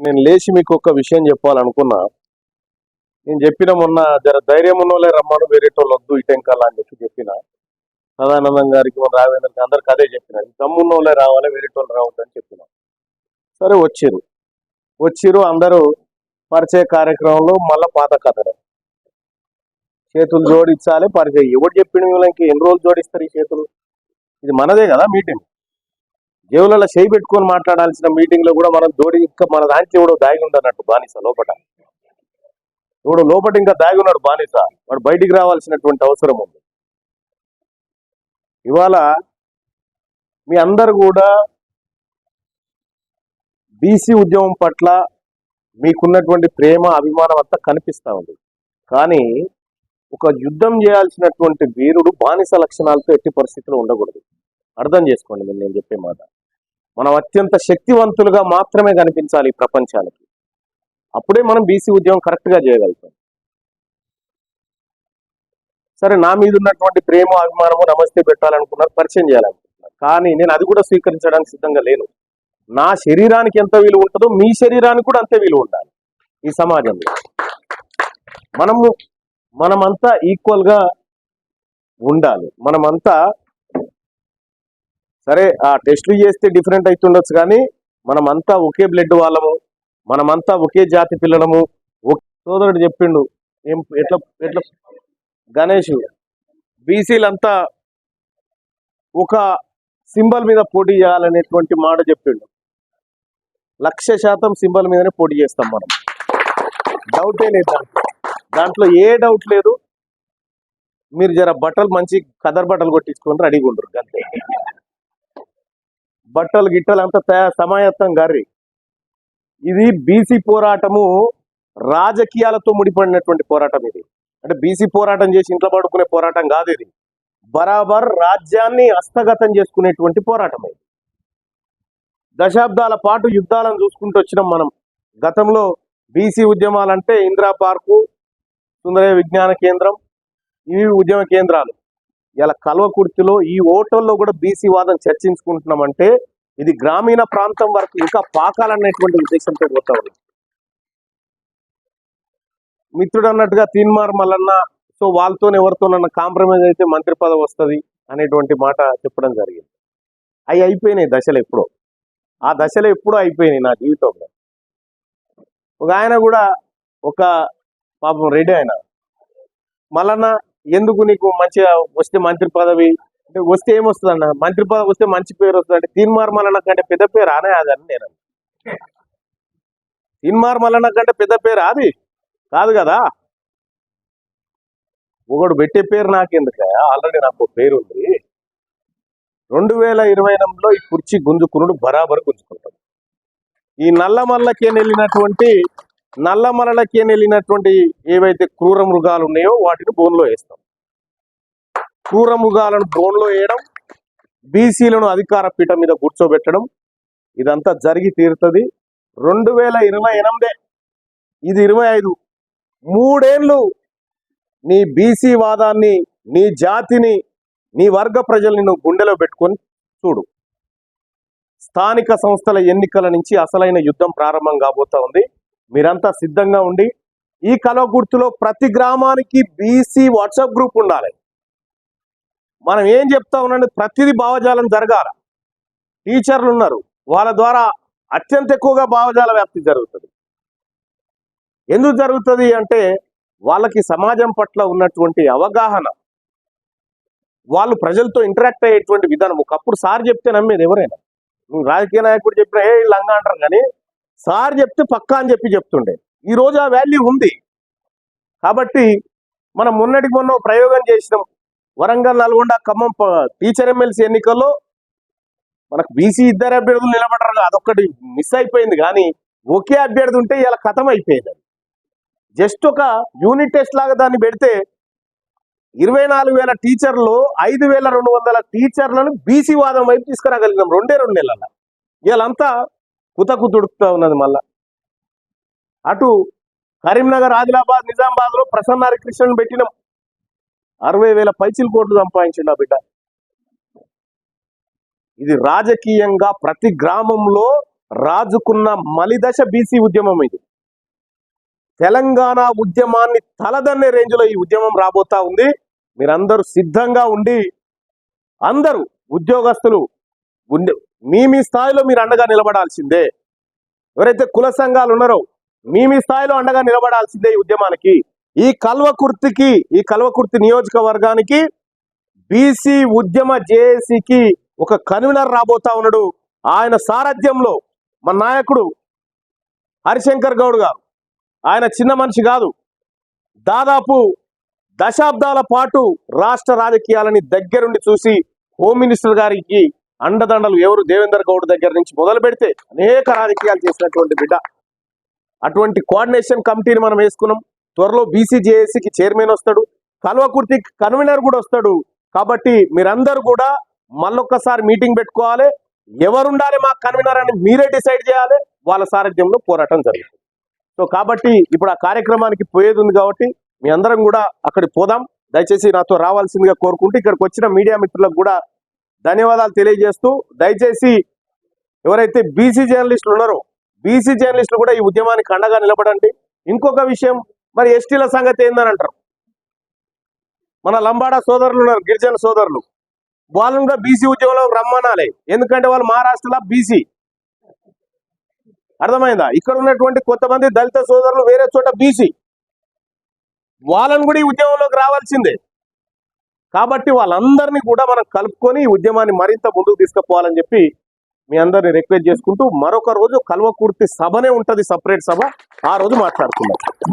నేను లేచి మీకు ఒక విషయం చెప్పాలనుకున్నా. నేను చెప్పిన మొన్న జర ధైర్యం ఉన్నోళ్ళే రమ్మను వేరేటోళ్ళు వద్దు ఇటెంకాల అని చెప్పి చెప్పిన. సదానందం గారికి మన రాఘవేంద్రకి అందరికి అదే చెప్పిన. దమ్మున్నోళ్ళే రావాలి వేరేటోళ్ళు రావద్దు అని చెప్పిన. సరే వచ్చిరు. వచ్చిరు అందరూ పరిచయ కార్యక్రమంలో మళ్ళా పాత కథలు చేతులు జోడించాలి పరిచయం. ఎవరు చెప్పిన వీళ్ళకి ఎన్ని రోజులు జోడిస్తారు ఈ చేతులు? ఇది మనదే కదా మీటింగ్. జేబులలో చేయి పెట్టుకొని మాట్లాడాల్సిన మీటింగ్లో కూడా మనం జోడి ఇంకా మన దానికి ఎవడో దాగి ఉండనట్టు బానిస లోపట. ఇప్పుడు లోపట ఇంకా దాగి ఉన్నాడు బానిస. వాడు బయటికి రావాల్సినటువంటి అవసరం ఉంది. ఇవాళ మీ అందరు కూడా బీసీ ఉద్యమం పట్ల మీకున్నటువంటి ప్రేమ అభిమానం అంతా కనిపిస్తూ ఉంది. కానీ ఒక యుద్ధం చేయాల్సినటువంటి వీరుడు బానిస లక్షణాలతో ఎట్టి పరిస్థితిలో ఉండకూడదు. అర్థం చేసుకోండి మీరు నేను చెప్పే మాట. మనం అత్యంత శక్తివంతులుగా మాత్రమే కనిపించాలి ఈ ప్రపంచానికి. అప్పుడే మనం బీసీ ఉద్యమం కరెక్ట్గా చేయగలుగుతాం. సరే నా మీద ఉన్నటువంటి ప్రేమ అభిమానము నమస్తే పెట్టాలనుకున్నారు పరిచయం చేయాలనుకుంటున్నారు. కానీ నేను అది కూడా స్వీకరించడానికి సిద్ధంగా లేను. నా శరీరానికి ఎంత విలువ ఉంటుందో మీ శరీరానికి కూడా అంతే విలువ ఉండాలి ఈ సమాజంలో. మనము మనమంతా ఈక్వల్గా ఉండాలి. మనమంతా సరే ఆ టెస్టులు చేస్తే డిఫరెంట్ అవుతుండొచ్చు కానీ మనమంతా ఒకే బ్లడ్ వాళ్ళము మనమంతా ఒకే జాతి పిల్లలము ఒక- సోదరుడు చెప్పిండు ఏం ఎట్లా ఎట్లా? గణేష్ బీసీలంతా ఒక సింబల్ మీద పోటీ చేయాలనేటువంటి మాట చెప్పిండు. లక్ష శాతం సింబల్ మీదనే పోటీ చేస్తాం మనం. డౌటే లేదు దాంట్లో. ఏ డౌట్ లేదు. మీరు జర బట్టలు మంచి కదర్ బట్టలు కొట్టించుకొని రెడీగా ఉండరు అంతే బట్టలు గిట్టలు అంతా సమాయత్తం గారి ఇది బీసీ పోరాటము రాజకీయాలతో ముడిపడినటువంటి పోరాటం ఇది. అంటే బీసీ పోరాటం చేసి ఇంట్లో పడుకునే పోరాటం కాదు ఇది. బరాబర్ రాజ్యాన్ని హస్తగతం చేసుకునేటువంటి పోరాటం ఇది. దశాబ్దాల పాటు యుద్ధాలను చూసుకుంటూ వచ్చినాం మనం. గతంలో బీసీ ఉద్యమాలంటే ఇందిరా పార్కు సుందరయ్య విజ్ఞాన కేంద్రం ఇవి ఉద్యమ కేంద్రాలు. ఇలా కల్వకుర్తిలో ఈ ఓటర్లో కూడా బీసీ వాదం చర్చించుకుంటున్నామంటే ఇది గ్రామీణ ప్రాంతం వరకు ఇంకా పాకాలనేటువంటి ఉద్దేశంతో పోతా ఉంది. మిత్రుడు అన్నట్టుగా తీన్మార్ మల్లన్న సో వాళ్ళతో ఎవరితోనన్న కాంప్రమైజ్ అయితే మంత్రి పదవి వస్తుంది అనేటువంటి మాట చెప్పడం జరిగింది. అవి అయిపోయినాయి దశలు ఎప్పుడో. ఆ దశలు ఎప్పుడో అయిపోయినాయి నా జీవితంలో. ఒక ఆయన కూడా ఒక పాపం రెడీ ఆయన మల్లన్న ఎందుకు నీకు మంచిగా వస్తే మంత్రి పదవి? అంటే వస్తే ఏమొస్తుంది అన్న మంత్రి పదవి వస్తే మంచి పేరు వస్తుంది అంటే తీన్మార్ మల్లన్న కంటే పెద్ద పేరు రానే అది నేను తీన్ తీన్మార్ మల్లన్న కంటే పెద్ద పేరు అది కాదు కదా? ఒకడు పెట్టే పేరు నాకెందుక ఆల్రెడీ నాకు ఒక పేరు ఉంది. రెండు వేల ఇరవై ఎనిమిదిలో ఈ కుర్చీ గుంజుకునుడు బరాబర్ గుంజుకుంటాడు. ఈ నల్లమల్లకేని వెళ్ళినటువంటి నల్లమల్లకి వెళ్ళినటువంటి ఏవైతే క్రూర మృగాలు ఉన్నాయో వాటిని బోన్లో వేస్తాం. క్రూర మృగాలను బోన్లో వేయడం బీసీలను అధికార పీఠం మీద కూర్చోబెట్టడం ఇదంతా జరిగి తీరుతుంది. రెండు వేల ఇరవై ఎనిమిదే ఇది ఇరవై ఐదు. మూడేళ్ళు నీ బీసీ వాదాన్ని నీ జాతిని నీ వర్గ ప్రజల్ని నువ్వు గుండెలో పెట్టుకొని చూడు. స్థానిక సంస్థల ఎన్నికల నుంచి అసలైన యుద్ధం ప్రారంభం కాబోతా ఉంది. మీరంతా సిద్ధంగా ఉండి ఈ కలవగుర్తులో ప్రతి గ్రామానికి బీసీ వాట్సాప్ గ్రూప్ ఉండాలి. మనం ఏం చెప్తా ఉండండి ప్రతిదీ భావజాలం జరగాల. టీచర్లు ఉన్నారు. వాళ్ళ ద్వారా అత్యంత ఎక్కువగా భావజాల వ్యాప్తి జరుగుతుంది. ఎందుకు జరుగుతుంది అంటే వాళ్ళకి సమాజం పట్ల ఉన్నటువంటి అవగాహన. వాళ్ళు ప్రజలతో ఇంటరాక్ట్ అయ్యేటువంటి విధానం. ఒకప్పుడు సార్ చెప్తే నమ్మేది ఎవరైనా. నువ్వు రాజకీయ నాయకుడు చెప్పినా ఏ లంగా అంటారు కానీ సార్ చెప్తే పక్కా అని చెప్పి చెప్తుండే. ఈ రోజు ఆ వాల్యూ ఉంది. కాబట్టి మనం మొన్నటికి మొన్న ప్రయోగం చేసినాం. వరంగల్ నల్గొండ ఖమ్మం టీచర్ ఎమ్మెల్సీ ఎన్నికల్లో మనకు బీసీ ఇద్దరు అభ్యర్థులు నిలబడరు అదొక్కటి మిస్ అయిపోయింది. కానీ ఒకే అభ్యర్థి ఉంటే ఇలా కథం అయిపోయింది అది. జస్ట్ ఒక యూనిట్ టెస్ట్ లాగా దాన్ని పెడితే ఇరవై నాలుగు వేల టీచర్లు ఐదు వేల రెండు వందల టీచర్లను బీసీ వాదం వైపు తీసుకురాగలిగినాం. రెండే రెండు నెలల. వీళ్ళంతా కుతకు తుడుకుతా ఉన్నది మళ్ళా. అటు కరీంనగర్ ఆదిలాబాద్ నిజామాబాద్లో ప్రసన్న హరికృష్ణను పెట్టినాం అరవై వేల పైచిల్ కోట్లు సంపాదించిండు ఆ బిడ్డ. ఇది రాజకీయంగా ప్రతి గ్రామంలో రాజుకున్న మలిదశ బీసీ ఉద్యమం ఇది. తెలంగాణ ఉద్యమాన్ని తలదన్నే రేంజ్లో ఈ ఉద్యమం రాబోతా ఉంది. మీరందరూ సిద్ధంగా ఉండి అందరూ ఉద్యోగస్తులు ఉండే మీ మీ స్థాయిలో మీరు అండగా నిలబడాల్సిందే. ఎవరైతే కుల సంఘాలు ఉన్నారో మీ మీ స్థాయిలో అండగా నిలబడాల్సిందే ఈ ఉద్యమానికి. ఈ కల్వకుర్తికి ఈ కల్వకుర్తి నియోజకవర్గానికి బీసీ ఉద్యమ జేఏసీకి ఒక కన్వీనర్ రాబోతా ఉన్నాడు. ఆయన సారథ్యంలో మన నాయకుడు హరిశంకర్ గౌడ్ గారు. ఆయన చిన్న మనిషి కాదు. దాదాపు దశాబ్దాల పాటు రాష్ట్ర రాజకీయాలని దగ్గరుండి చూసి హోమ్ మినిస్టర్ గారికి అండదండలు ఎవరు దేవేందర్ గౌడ్ దగ్గర నుంచి మొదలు పెడితే అనేక రాజకీయాలు చేసినటువంటి బిడ్డ. అటువంటి కోఆర్డినేషన్ కమిటీని మనం వేసుకున్నాం. త్వరలో బీసీజేఏసీకి చైర్మన్ వస్తాడు. కల్వకుర్తి కన్వీనర్ కూడా వస్తాడు. కాబట్టి మీరందరూ కూడా మళ్ళొక్కసారి మీటింగ్ పెట్టుకోవాలి. ఎవరుండాలి మా కన్వీనర్ అని మీరే డిసైడ్ చేయాలి. వాళ్ళ సారథ్యంలో పోరాటం జరుగుతుంది. సో కాబట్టి ఇప్పుడు ఆ కార్యక్రమానికి పోయేది ఉంది కాబట్టి మీ అందరం కూడా అక్కడికి పోదాం. దయచేసి నాతో రావాల్సిందిగా కోరుకుంటూ ఇక్కడికి వచ్చిన మీడియా మిత్రులకు కూడా ధన్యవాదాలు తెలియజేస్తూ దయచేసి ఎవరైతే బీసీ జర్నలిస్టులు ఉన్నారో బీసీ జర్నలిస్టులు కూడా ఈ ఉద్యమానికి అండగా నిలబడండి. ఇంకొక విషయం మరి ఎస్టీల సంగతి ఏందని అంటారు? మన లంబాడా సోదరులు ఉన్నారు గిరిజన సోదరులు. వాళ్ళని కూడా బీసీ ఉద్యమంలో రమ్మనాలి. ఎందుకంటే వాళ్ళు మహారాష్ట్రలో బీసీ అర్థమైందా? ఇక్కడ ఉన్నటువంటి కొంతమంది దళిత సోదరులు వేరే చోట బీసీ వాళ్ళని కూడా ఈ ఉద్యమంలోకి రావాల్సిందే. కాబట్టి వాళ్ళందరినీ కూడా మనం కలుపుకొని ఉద్యమాన్ని మరింత ముందుకు తీసుకుపోవాలని చెప్పి మీ అందరిని రిక్వెస్ట్ చేసుకుంటూ మరొక రోజు కల్వకుర్తి సభనే ఉంటది సపరేట్ సభ. ఆ రోజు మాట్లాడుకుందాం.